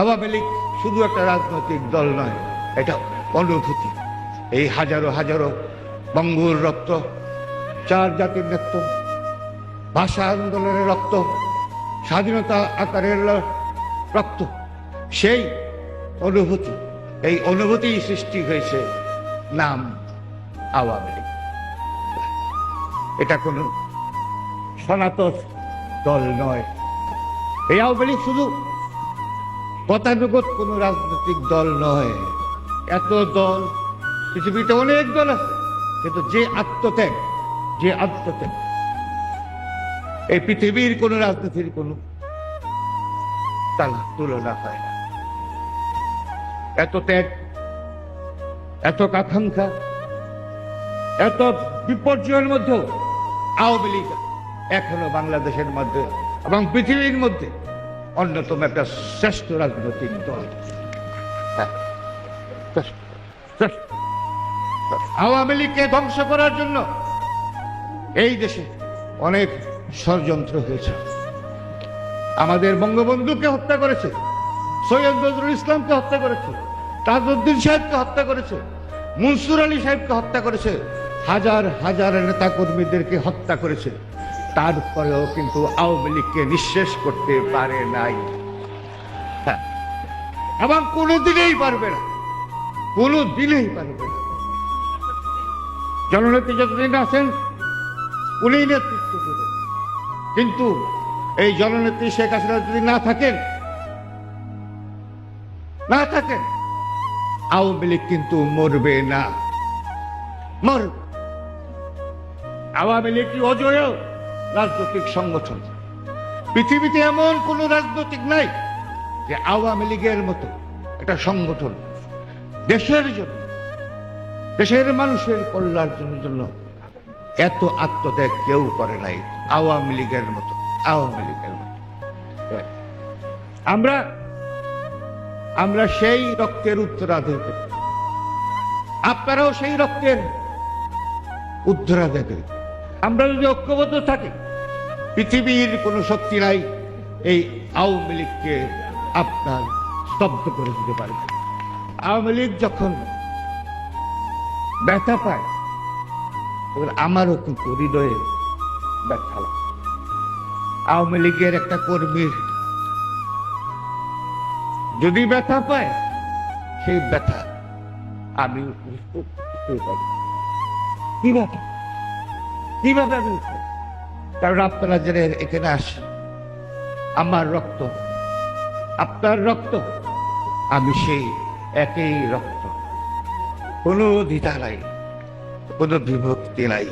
আওয়ামী লীগ শুধু একটা রাজনৈতিক দল নয়, এটা অনুভূতি। এই হাজারো হাজারো বঙ্গুর রক্ত, চার জাতির রক্ত ভাষা আন্দোলনের রক্ত, স্বাধীনতা আকারের রক্ত, সেই অনুভূতি, এই অনুভূতি সৃষ্টি হয়েছে নাম আওয়ামী লীগ। এটা কোনো সনাতন দল নয়। এই আওয়ামী লীগ শুধু গতানুগত কোন রাজনৈতিক দল নয়। এত দল, পৃথিবীতে অনেক দল আছে, কিন্তু যে আত্মত্যাগ যে আত্মত্যাগ, এই পৃথিবীর কোন রাজনীতির কোন তালা তুলনা হয় না। এত ত্যাগ, এত আকাঙ্ক্ষা, এত বিপর্যয়ের মধ্যেও আওয়ামী লীগ এখনও বাংলাদেশের মধ্যে এবং পৃথিবীর মধ্যে অন্যতম একটা শ্রেষ্ঠ রাজনৈতিক দল। হ্যাঁ। আওয়ামী লীগকে ধ্বংস করার জন্য এই দেশে অনেক ষড়যন্ত্র হয়েছে। আমাদের বঙ্গবন্ধুকে হত্যা করেছে সৈয়দ নজরুল ইসলামকে হত্যা করেছে তাজউদ্দিন সাহেবকে হত্যা করেছে মনসুর আলী সাহেবকে হত্যা করেছে হাজার হাজার নেতা কর্মীদেরকে হত্যা করেছে। তারপরেও কিন্তু আওয়ামী লীগকে নিঃশেষ করতে পারে নাই। হ্যাঁ। এবং কোনোদিনেই পারবে না। কোনো দিনেই পারবে না। জননেত্রী যতদিন আছেন উনি নেতৃত্ব দেবেন। কিন্তু এই জননেত্রী শেখ হাসিনা যদি না থাকেন না থাকেন, আওয়ামী লীগ কিন্তু মরবে না। মরবে। আওয়ামী লীগ কি অজয় রাজনৈতিক সংগঠন। পৃথিবীতে এমন কোন রাজনৈতিক নাই যে আওয়ামী লীগের মতো একটা সংগঠন দেশের জন্য, দেশের মানুষের কল্যাণের জন্য এত আত্মত্যাগ কেউ করে নাই আওয়ামী লীগের মতো, আওয়ামী লীগের মতো। আমরা আমরা সেই রক্তের উত্তরাধিকারী আপনারাও সেই রক্তের উত্তরাধিকারী আমরা যদি ঐক্যবদ্ধ থাকি, পৃথিবীর কোনো শক্তি নাই, এই আওয়ামী লীগকে আপনার স্তব্ধ করে দিতে পারবে। আওয়ামী লীগ যখন ব্যথা পায়, তখন আমারও কিন্তু হৃদয়ে ব্যথা লাগে। আওয়ামী লীগের একটা কর্মীর যদি ব্যথা পায়, সেই ব্যথা আমি উঠতে পারি। কীভাবে আমি উঠবো? কারণ আপনারা যারা এখানে আসেন, আমার রক্ত, আপনার রক্ত, আমি সেই একই রক্ত কোনো দ্বিধা নাই, কোনো বিভক্তি নাই